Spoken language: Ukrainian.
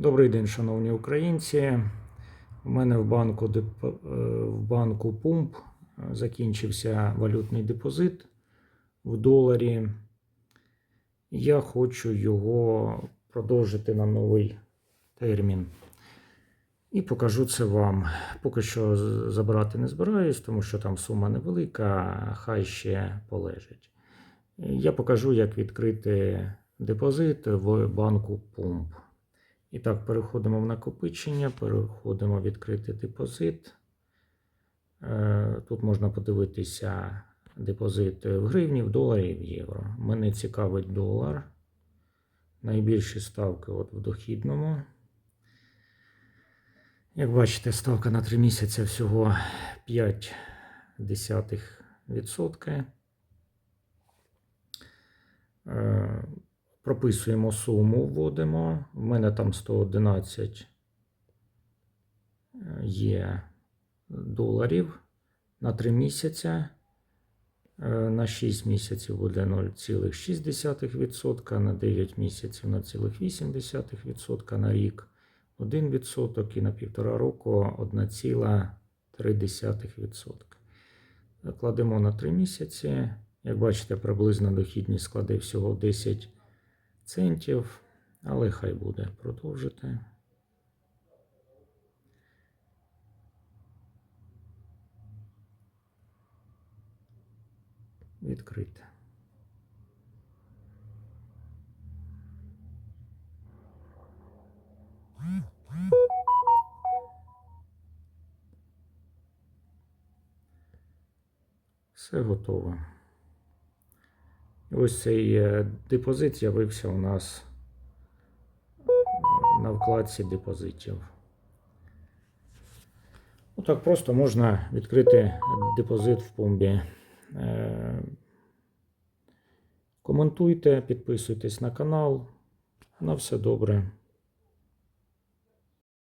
Добрий день, шановні українці. У мене в банку, е, в банку Пумп е, закінчився валютний депозит в доларі. Я хочу його продовжити на новий термін. І покажу це вам. Поки що забирати не збираюсь, тому що там сума невелика, хай ще полежить. Я покажу, як відкрити депозит в банку Пумп. І так, переходимо в накопичення, переходимо в відкритий депозит. Е, Тут можна подивитися депозит в гривні, в доларі в євро. Мене цікавить долар. Найбільші ставки от в дохідному. Як бачите, ставка на 3 місяці всього 0,5%. Прописуємо суму, вводимо. В мене там 111 є доларів на 3 місяця. Е, На 6 місяців буде 0,6%, на 9 місяців 0,8%, на рік 1% і на півтора року 1,3%. Кладемо на 3 місяці. Як бачите, приблизно дохідність складе всього 10 центів, але хай буде продовжити. Відкрити. Все готово. Ось цей е, депозит з'явився у нас на вкладці депозитів. Отак просто можна відкрити депозит в помбі. Е, Коментуйте, підписуйтесь на канал. На все добре.